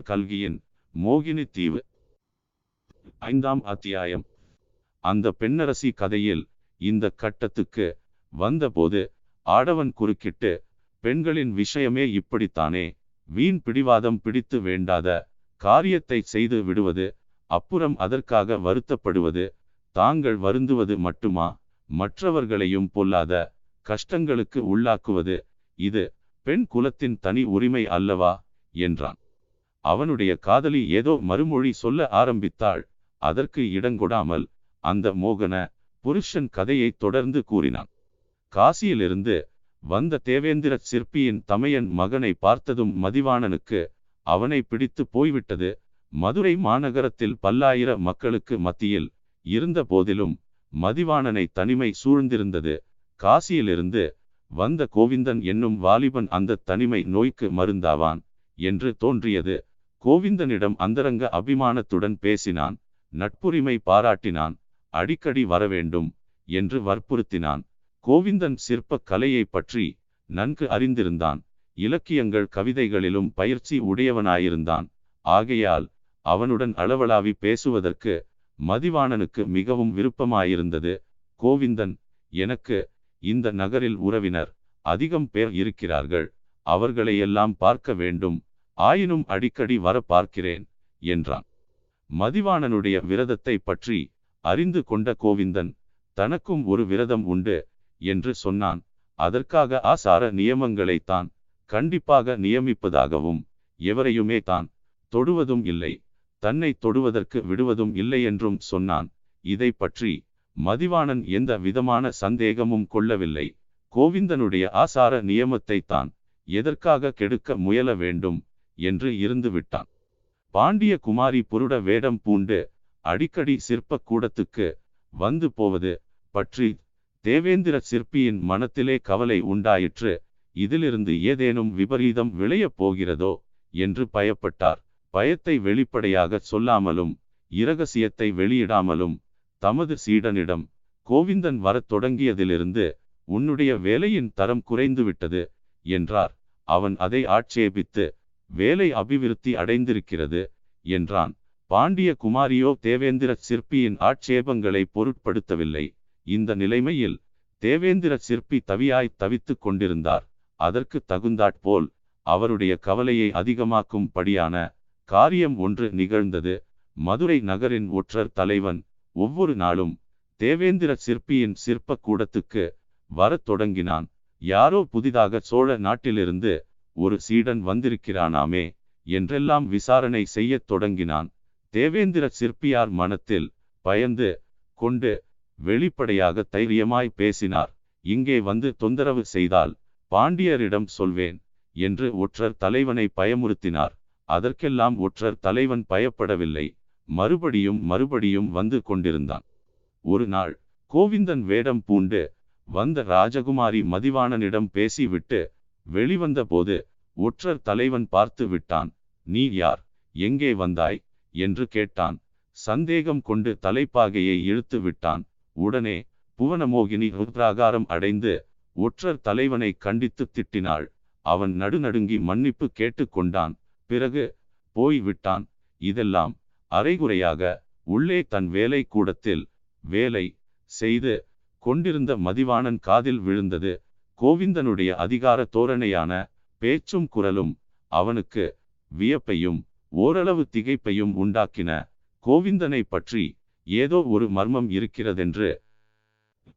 அமரர் கல்கியின் மோகினி தீவு. ஐந்தாம் அத்தியாயம். அந்த பெண்ணரசி கதையில் இந்த கட்டத்துக்கு வந்தபோது ஆடவன் குறுக்கிட்டு பெண்களின் விஷயமே இப்படித்தானே? வீண் பிடிவாதம் பிடித்து வேண்டாத காரியத்தை செய்து விடுவது அப்புறம் அதற்காக வருத்தப்படுவது தாங்கள் வருந்துவது மட்டுமா? மற்றவர்களையும் பொல்லாத கஷ்டங்களுக்கு உள்ளாக்குவது இது பெண் குலத்தின் தனி உரிமை அல்லவா? என்றான். அவனுடைய காதலி ஏதோ மறுமொழி சொல்ல ஆரம்பித்தாள். அதற்கு இடங்கொடாமல் அந்த மோகன புருஷன் கதையை தொடர்ந்து கூறினான். காசியிலிருந்து வந்த தேவேந்திர சிற்பியின் தமையன் மகனை பார்த்ததும் மதிவாணனுக்கு அவனை பிடித்து போய்விட்டது. மதுரை மாநகரத்தில் பல்லாயிர மக்களுக்கு மத்தியில் இருந்த போதிலும் மதிவாணனை தனிமை சூழ்ந்திருந்தது. காசியிலிருந்து வந்த கோவிந்தன் என்னும் வாலிபன் அந்த தனிமை நோய்க்கு மருந்தாவான் என்று தோன்றியது. கோவிந்தனிடம் அந்தரங்க அபிமானத்துடன் பேசினான். நட்புரிமை பாராட்டினான். அடிக்கடி வரவேண்டும் என்று வற்புறுத்தினான். கோவிந்தன் சிற்பக் கலையை பற்றி நன்கு அறிந்திருந்தான். இலக்கியங்கள் கவிதைகளிலும் பயிற்சி உடையவனாயிருந்தான். ஆகையால் அவனுடன் அளவலாவி பேசுவதற்கு மதிவாணனுக்கு மிகவும் விருப்பமாயிருந்தது. கோவிந்தன் எனக்கு இந்த நகரில் உறவினர் அதிகம் பேர் இருக்கிறார்கள். அவர்களையெல்லாம் பார்க்க வேண்டும். ஆயினும் அடிக்கடி வர பார்க்கிறேன் என்றான். மதிவாணனுடைய விரதத்தை பற்றி அறிந்து கொண்ட கோவிந்தன் தனக்கும் ஒரு விரதம் உண்டு என்று சொன்னான். அதற்காக ஆசார நியமங்களைத்தான் கண்டிப்பாக நியமிப்பதாகவும் எவரையுமே தான் தொடுவதும் இல்லை தன்னை தொடுவதற்கு விடுவதும் இல்லை என்றும் சொன்னான். இதை பற்றி மதிவாணன் எந்த விதமான சந்தேகமும் கொள்ளவில்லை. கோவிந்தனுடைய ஆசார நியமத்தை தான் எதற்காக கெடுக்க முயல வேண்டும் என்று இருந்து விட்டான் பாண்டிய குமாரி புருட வேடம் பூண்டு அடிக்கடி சிற்பக் கூடத்துக்கு வந்து போவது பற்றி தேவேந்திர சிற்பியின் மனத்திலே கவலை உண்டாயிற்று. இதிலிருந்து ஏதேனும் விபரீதம் விளையப் போகிறதோ என்று பயப்பட்டார். பயத்தை வெளிப்படையாக சொல்லாமலும் இரகசியத்தை வெளியிடாமலும் தமது சீடனிடம் கோவிந்தன் வரத் தொடங்கியதிலிருந்து உன்னுடைய வேலையின் தரம் குறைந்துவிட்டது என்றார். அவன் அதை ஆட்சேபித்து வேலை அபிவிருத்தி அடைந்திருக்கிறது என்றான். பாண்டிய குமாரியோ தேவேந்திர சிற்பியின் ஆட்சேபங்களை பொருட்படுத்தவில்லை. இந்த நிலைமையில் தேவேந்திர சிற்பி தவியாய் தவித்துக் கொண்டிருந்தார். அதற்கு தகுந்தாற்போல் அவருடைய கவலையை அதிகமாக்கும் படியான காரியம் ஒன்று நிகழ்ந்தது. மதுரை நகரின் ஒற்றர் தலைவன் ஒவ்வொரு நாளும் தேவேந்திர சிற்பியின் சிற்ப கூடத்துக்கு வரத் தொடங்கினான். யாரோ புதிதாக சோழ நாட்டிலிருந்து ஒரு சீடன் வந்திருக்கிறானாமே என்றெல்லாம் விசாரணை செய்யத் தொடங்கினான். தேவேந்திர சிற்பியார் மனத்தில் பயந்து கொண்டு வெளிப்படையாக தைரியமாய் பேசினார். இங்கே வந்து தொந்தரவு செய்தால் பாண்டியரிடம் சொல்வேன் என்று ஒற்றர் தலைவனை பயமுறுத்தினார். அதற்கெல்லாம் ஒற்றர் தலைவன் பயப்படவில்லை. மறுபடியும் மறுபடியும் வந்து கொண்டிருந்தான். ஒரு நாள் கோவிந்தன் வேடம் பூண்டு வந்த ராஜகுமாரி மதிவாணனிடம் பேசிவிட்டு வெளிவந்த போது ஒற்றர் தலைவன் பார்த்து விட்டான் நீ யார்? எங்கே வந்தாய்? என்று கேட்டான். சந்தேகம் கொண்டு தலைப்பாகையை இழுத்து விட்டான். உடனே புவனமோகினி ருத்ராகாரம் அடைந்து ஒற்றர் தலைவனை கண்டித்து திட்டினாள். அவன் நடுநடுங்கி மன்னிப்பு கேட்டுக்கொண்டான் பிறகு போய் விட்டான். இதெல்லாம் அரைகுறையாக உள்ளே தன் வேலை கூடத்தில் வேலை செய்து கொண்டிருந்த மதிவாணன் காதில் விழுந்தது. கோவிந்தனுடைய அதிகார தோரணையான பேச்சும் குரலும் அவனுக்கு வியப்பையும் ஓரளவு திகைப்பையும் உண்டாக்கின கோவிந்தனை பற்றி ஏதோ ஒரு மர்மம் இருக்கிறதென்று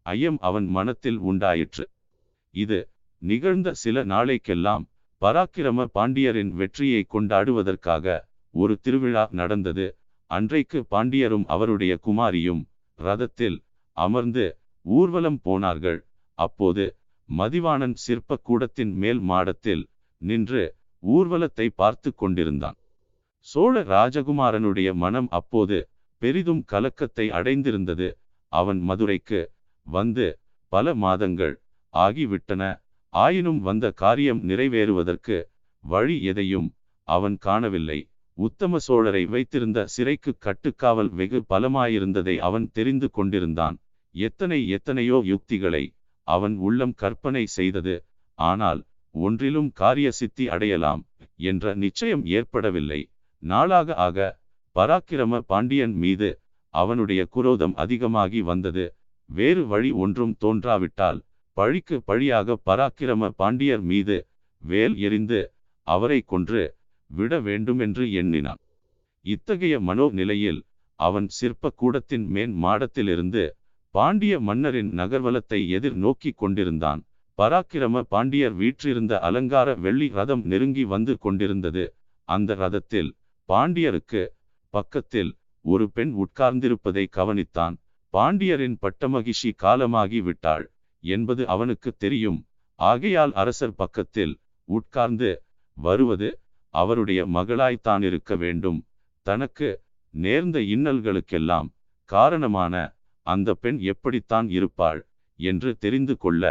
ஐயம் அவன் மனத்தில் உண்டாயிற்று. இது நிகழ்ந்த சில நாளைக்கெல்லாம் பராக்கிரம பாண்டியரின் வெற்றியை கொண்டாடுவதற்காக ஒரு திருவிழா நடந்தது. அன்றைக்கு பாண்டியரும் அவருடைய குமாரியும் ரதத்தில் அமர்ந்து ஊர்வலம் போனார்கள். அப்போது மதிவாணன் சிற்பக்கூடத்தின் மேல் மாடத்தில் நின்று ஊர்வலத்தை பார்த்து கொண்டிருந்தான். சோழ ராஜகுமாரனுடைய மனம் அப்போது பெரிதும் கலக்கத்தை அடைந்திருந்தது. அவன் மதுரைக்கு வந்து பல மாதங்கள் ஆகிவிட்டன. ஆயினும் வந்த காரியம் நிறைவேறுவதற்கு வழி எதையும் அவன் காணவில்லை. உத்தம சோழரை வைத்திருந்த சிறைக்கு கட்டுக்காவல் வெகு பலமாயிருந்ததை அவன் தெரிந்து கொண்டிருந்தான். எத்தனை எத்தனையோ யுக்திகளை அவன் உள்ளம் கற்பனை செய்தது. ஆனால் ஒன்றிலும் காரிய சித்தி அடையலாம் என்ற நிச்சயம் ஏற்படவில்லை. நாளாக ஆக பராக்கிரம பாண்டியன் மீது அவனுடைய குரோதம் அதிகமாகி வந்தது. வேறு வழி ஒன்றும் தோன்றாவிட்டால் பழிக்கு பழியாக பராக்கிரம பாண்டியர் மீது வேல் எறிந்து அவரை கொன்று விட வேண்டுமென்று எண்ணினான். இத்தகைய மனோ நிலையில் அவன் சிற்ப கூடத்தின் மேன் மாடத்திலிருந்து பாண்டிய மன்னரின் நகர்வலத்தை எதிர் நோக்கி கொண்டிருந்தான். பராக்கிரம பாண்டியர் வீற்றிருந்த அலங்கார வெள்ளி ரதம் நெருங்கி வந்து கொண்டிருந்தது. அந்த ரதத்தில் பாண்டியருக்கு பக்கத்தில் ஒரு பெண் உட்கார்ந்திருப்பதை கவனித்தான். பாண்டியரின் பட்டமகிஷி காலமாகி விட்டாள். என்பது அவனுக்கு தெரியும். ஆகையால் அரசர் பக்கத்தில் உட்கார்ந்து வருவது அவருடைய மகளாய்த்தான் இருக்க வேண்டும். தனக்கு நேர்ந்த இன்னல்களுக்கெல்லாம் காரணமான அந்த பெண் எப்படித்தான் இருப்பாள் என்று தெரிந்து கொள்ள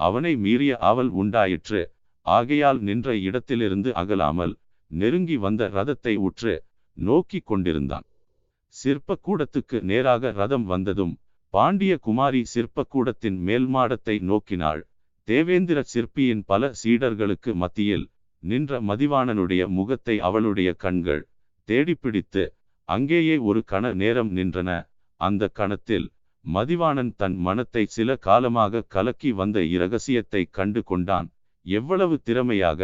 அவனை மீறிய ஆவல் உண்டாயிற்று. ஆகையால் நின்ற இடத்திலிருந்து அகலாமல் நெருங்கி வந்த ரதத்தை உற்று நோக்கி கொண்டிருந்தான். சிற்பக்கூடத்துக்கு நேராக ரதம் வந்ததும் பாண்டிய குமாரி சிற்பக்கூடத்தின் மேல் மாடத்தை நோக்கினாள். தேவேந்திர சிற்பியின் பல சீடர்களுக்கு மத்தியில் நின்ற மதிவாணனுடைய முகத்தை அவளுடைய கண்கள் தேடிப்பிடித்து அங்கேயே ஒரு கண நேரம் நின்றன. அந்த கணத்தில் மதிவாணன் தன் மனத்தை சில காலமாக கலக்கி வந்த இரகசியத்தை கண்டு கொண்டான். எவ்வளவு திறமையாக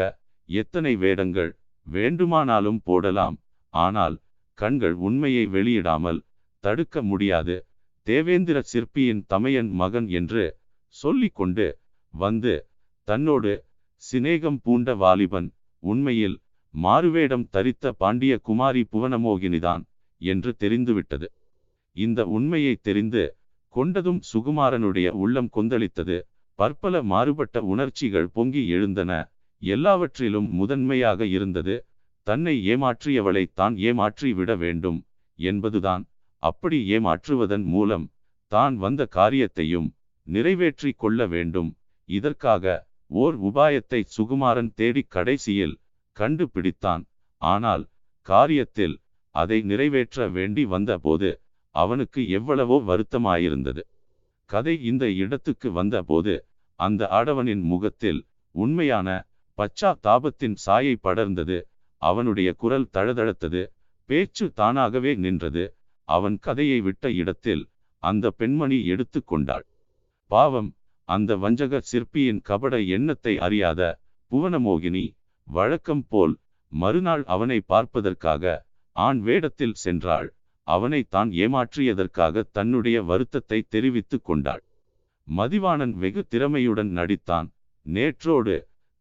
எத்தனை வேடங்கள் வேண்டுமானாலும் போடலாம். ஆனால் கண்கள் உண்மையை வெளியிடாமல் தடுக்க முடியாது. தேவேந்திர சிற்பியின் தமையன் மகன் என்று சொல்லிக்கொண்டு வந்து தன்னோடு சிநேகம் பூண்ட வாலிபன் உண்மையில் மாறுவேடம் தரித்த பாண்டிய குமாரி புவனமோகினிதான் என்று தெரிந்துவிட்டது. இந்த உண்மையை தெரிந்து கொண்டதும் சுகுமாரனுடைய உள்ளம் கொந்தளித்தது. பற்பல மாறுபட்ட உணர்ச்சிகள் பொங்கி எழுந்தன. எல்லாவற்றிலும் முதன்மையாக இருந்தது தன்னை ஏமாற்றியவளை தான் ஏமாற்றி விட வேண்டும் என்பதுதான். அப்படி ஏமாற்றுவதன் மூலம் தான் வந்த காரியத்தையும் நிறைவேற்றி கொள்ள வேண்டும். இதற்காக ஓர் உபாயத்தை சுகுமாரன் தேடி கடைசியில் கண்டுபிடித்தான். ஆனால் காரியத்தில் அதை நிறைவேற்ற வேண்டி வந்தபோது அவனுக்கு எவ்வளவோ வருத்தமாயிருந்தது. கதை இந்த இடத்துக்கு வந்தபோது அந்த ஆடவனின் முகத்தில் உண்மையான பச்சா தாபத்தின் சாயை படர்ந்தது. அவனுடைய குரல் தழதழத்தது. பேச்சு தானாகவே நின்றது. அவன் கதையை விட்ட இடத்தில் அந்த பெண்மணி எடுத்து கொண்டாள். பாவம் அந்த வஞ்சக சிற்பியின் கபட எண்ணத்தை அறியாத புவனமோகினி வழக்கம் போல் மறுநாள் அவனை பார்ப்பதற்காக ஆண் வேடத்தில் சென்றாள். அவனை தான் ஏமாற்றியதற்காக தன்னுடைய வருத்தத்தை தெரிவித்து கொண்டாள். மதிவாணன் வெகு திறமையுடன் நடித்தான். நேற்றோடு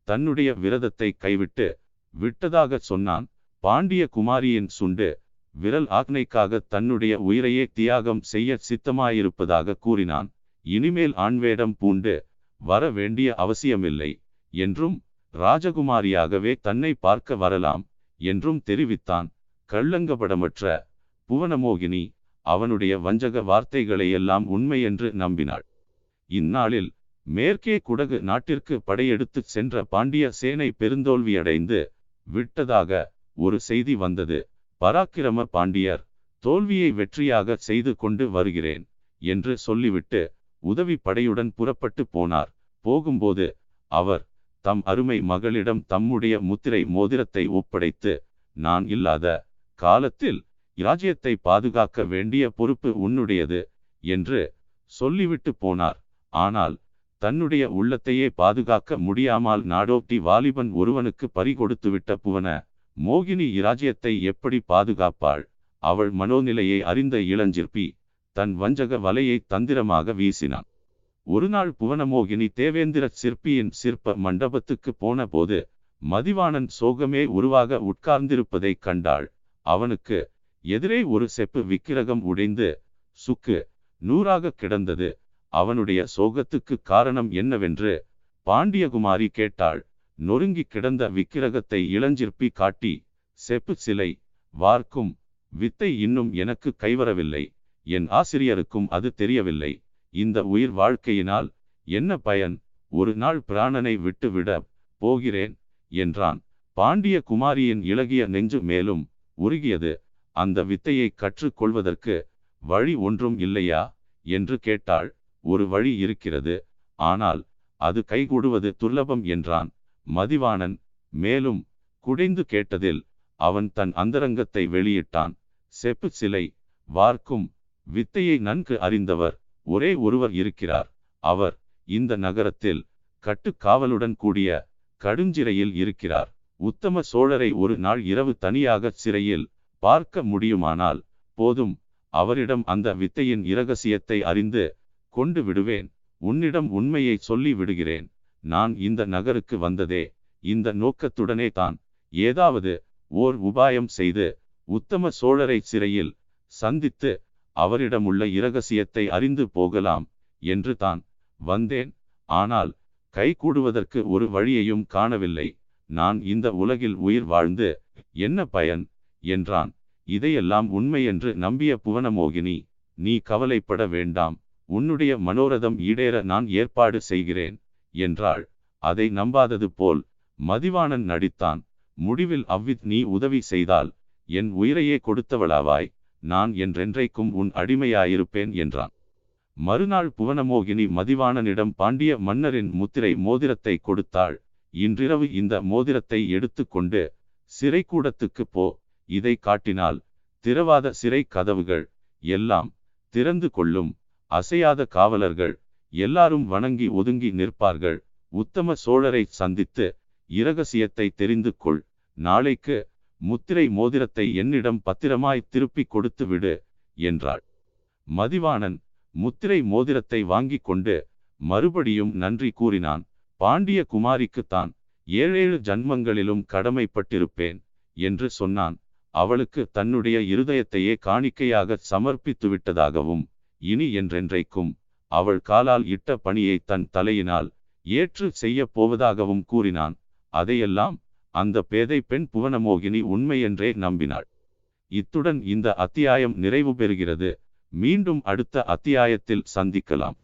தன்னுடைய விரதத்தை கைவிட்டு விட்டதாக சொன்னான். பாண்டிய குமாரியின் சுண்டு விரல் ஆக்னைக்காக தன்னுடைய உயிரையே தியாகம் செய்ய சித்தமாயிருப்பதாக கூறினான். இனிமேல் ஆண்வேடம் பூண்டு வர வேண்டிய அவசியமில்லை என்றும் ராஜகுமாரியாகவே தன்னை பார்க்க வரலாம் என்றும் தெரிவித்தான். கள்ளங்கபடமற்ற புவனமோகினி அவனுடைய வஞ்சக வார்த்தைகளையெல்லாம் உண்மை என்று நம்பினாள். இந்நாளில் மேற்கே குடகு நாட்டிற்கு படையெடுத்துச் சென்ற பாண்டிய சேனை பெருந்தோல்வியடைந்து விட்டதாக ஒரு செய்தி வந்தது. பராக்கிரம பாண்டியர் தோல்வியை வெற்றியாக செய்து கொண்டு வருகிறேன் என்று சொல்லிவிட்டு உதவி படையுடன் புறப்பட்டு போனார். போகும்போது அவர் தம் அருமை மகளிடம் தம்முடைய முத்திரை மோதிரத்தை ஒப்படைத்து நான் இல்லாத காலத்தில் இராஜ்யத்தை பாதுகாக்க வேண்டிய பொறுப்பு உன்னுடையது என்று சொல்லிவிட்டு போனார். ஆனால் தன்னுடைய உள்ளத்தையே பாதுகாக்க முடியாமல் நாடோட்டி வாலிபன் ஒருவனுக்கு பறிகொடுத்துவிட்ட புவன மோகினி இராஜ்யத்தை எப்படி பாதுகாப்பாள்? அவள் மனோநிலையை அறிந்த இளஞ்சிற்பி தன் வஞ்சக வலையை தந்திரமாக வீசினான். ஒருநாள் புவனமோகினி தேவேந்திர சிற்பியின் சிற்ப மண்டபத்துக்கு போன போது மதிவாணன் சோகமே உருவாக உட்கார்ந்திருப்பதைக் கண்டாள். அவனுக்கு எதிரே ஒரு செப்பு விக்கிரகம் உடைந்து சுக்கு நூறாக கிடந்தது. அவனுடைய சோகத்துக்கு காரணம் என்னவென்று பாண்டியகுமாரி கேட்டாள். நொறுங்கி கிடந்த விக்கிரகத்தை இளஞ்சிற்பி காட்டி செப்பு சிலை வார்க்கும் வித்தை இன்னும் எனக்கு கைவரவில்லை. என் ஆசிரியருக்கும் அது தெரியவில்லை. இந்த உயிர் வாழ்க்கையினால் என்ன பயன்? ஒரு நாள் பிராணனை விட்டுவிட போகிறேன் என்றான். பாண்டிய குமாரியின் இளகிய நெஞ்சு மேலும் உருகியது. அந்த வித்தையை கற்றுக்கொள்வதற்கு வழி ஒன்றும் இல்லையா? என்று கேட்டாள். ஒரு வழி இருக்கிறது. ஆனால் அது கைகூடுவது துர்லபம் என்றான். மதிவாணன் மேலும் குடைந்து கேட்டதில் அவன் தன் அந்தரங்கத்தை வெளியிட்டான். செப்பு சிலை வார்க்கும் வித்தையை நன்கு அறிந்தவர் ஒரே ஒருவர் இருக்கிறார். அவர் இந்த நகரத்தில் கட்டுக்காவலுடன் கூடிய கடுஞ்சிறையில் இருக்கிறார். உத்தம சோழரை ஒரு நாள் இரவு தனியாக சிறையில் பார்க்க முடியுமானால் போதும். அவரிடம் அந்த வித்தையின் இரகசியத்தை அறிந்து கொண்டு விடுவேன். உன்னிடம் உண்மையை சொல்லி விடுகிறேன். நான் இந்த நகருக்கு வந்ததே. இந்த நோக்கத்துடனே தான். ஏதாவது ஓர் உபாயம் செய்து உத்தம சோழரை சிறையில் சந்தித்து அவரிடமுள்ள இரகசியத்தை அறிந்து போகலாம் என்று தான் வந்தேன். ஆனால் கைகூடுவதற்கு ஒரு வழியையும் காணவில்லை. நான் இந்த உலகில் உயிர் வாழ்ந்து என்ன பயன்? என்றான். இதையெல்லாம் உண்மை என்று நம்பிய புவனமோகினி நீ கவலைப்பட வேண்டாம். உன்னுடைய மனோரதம் ஈடேற நான் ஏற்பாடு செய்கிறேன் என்றாள். அதை நம்பாதது போல் மதிவாணன் நடித்தான். முடிவில் அவ்வித் நீ உதவி செய்தால் என் உயிரையே கொடுத்தவளாவாய். நான் என்றென்றைக்கும் உன் அடிமையாயிருப்பேன் என்றான். மறுநாள் புவனமோகினி மதிவாணனிடம் பாண்டிய மன்னரின் முத்திரை மோதிரத்தை கொடுத்தாள். இன்றிரவு இந்த மோதிரத்தை எடுத்துக்கொண்டு சிறைக்கூடத்துக்கு போ. இதை காட்டினால் திறவாத சிறை கதவுகள் எல்லாம் திறந்து கொள்ளும். அசையாத காவலர்கள் எல்லாரும் வணங்கி ஒதுங்கி நிற்பார்கள். உத்தம சோழரை சந்தித்து இரகசியத்தை தெரிந்து கொள். நாளைக்கு முத்திரை மோதிரத்தை என்னிடம் பத்திரமாய் திருப்பிக் கொடுத்து விடு என்றாள். மதிவாணன் முத்திரை மோதிரத்தை வாங்கி கொண்டு மறுபடியும் நன்றி கூறினான். பாண்டிய குமாரிக்குத்தான் ஏழேழு ஜன்மங்களிலும் கடமைப்பட்டிருப்பேன் என்று சொன்னான். அவளுக்கு தன்னுடைய இருதயத்தையே காணிக்கையாக சமர்ப்பித்து விட்டதாகவும் இனி என்றென்றைக்கும் அவள் காலால் இட்ட பணியை தன் தலையினால் ஏற்று செய்யப் போவதாகவும் கூறினான். அதையெல்லாம் அந்த பேதை பெண் புவனமோகினி உண்மையென்றே நம்பினாள். இத்துடன் இந்த அத்தியாயம் நிறைவு பெறுகிறது. மீண்டும் அடுத்த அத்தியாயத்தில் சந்திக்கலாம்.